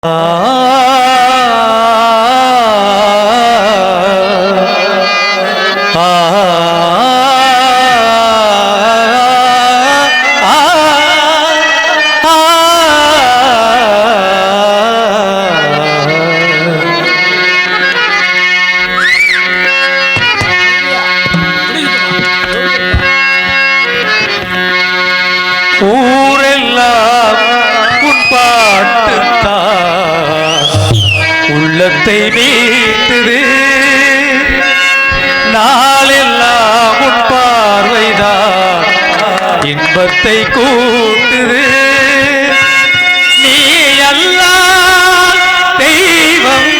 Ah கூட்டத்தை கூட்டுது. நீ அல்ல தெய்வம்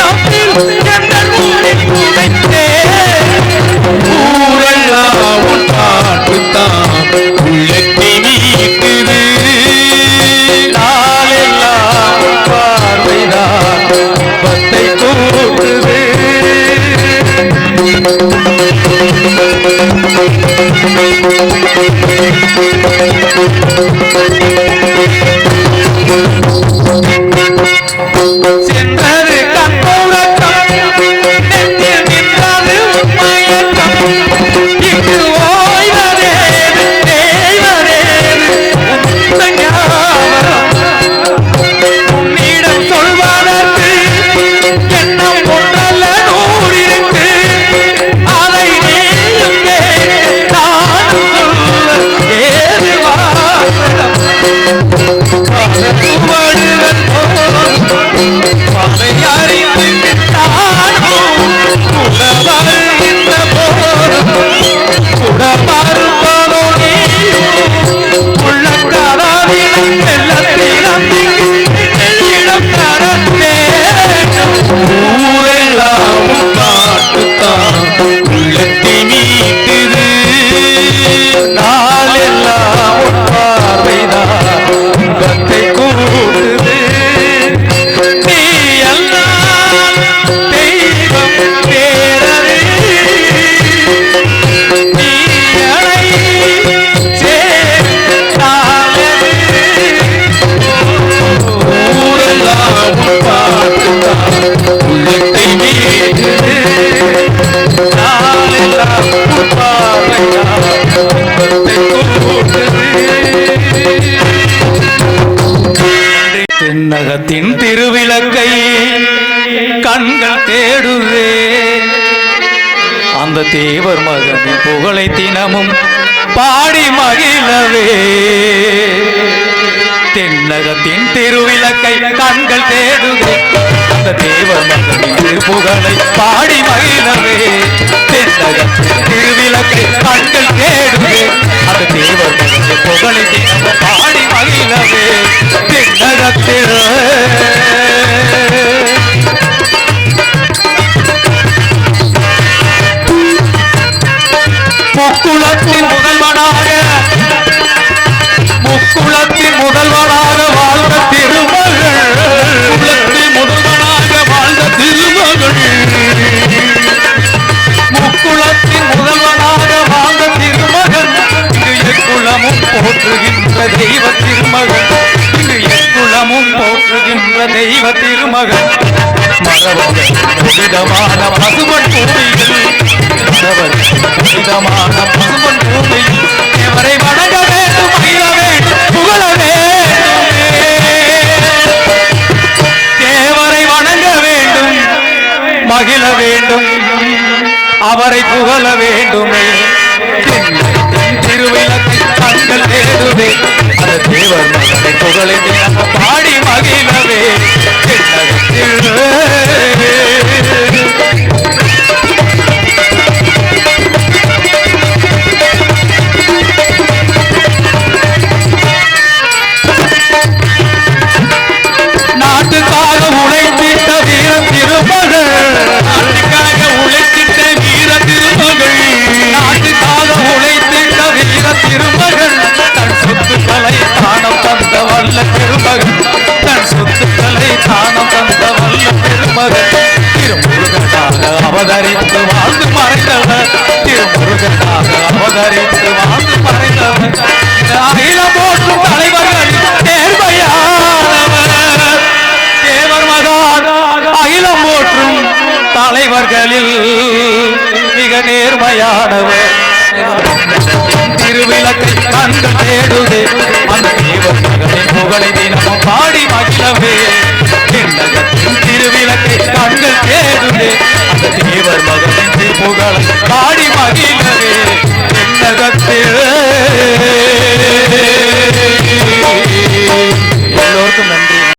no திங்கள் தேடுவே. அந்த தேவர் மகனின் புகழை தினமும் பாடி மகிழவே. தென்னகத்தின் திருவிளக்கை கண்கள் தேடுவே. அந்த தேவர் மகனின் புகழை பாடி மகிழவே. தென்னகத்தின் திருவிளக்கை கண்கள் தேடுவே. அந்த தேவர் மகனின் புகழை தினமும் பாடி மகிழவே. தென்னகத்தின் போற்ற தெய்வ திருமகன் இது எக்குளமும் போற்றுகின்ற தெய்வ திருமகன் மரபுதமான பசுவன் பூமியில். மரபர் புனிதமான பசுவன் பூமியில். புகழை தினமும் தலைவர்களில் மிக நேர்மையானவர். திருவிளக்கை கண்கள் தேடுதே அந்த தேவன் புகழை தினமும் பாடி மகிழவே. என்னகத்தில்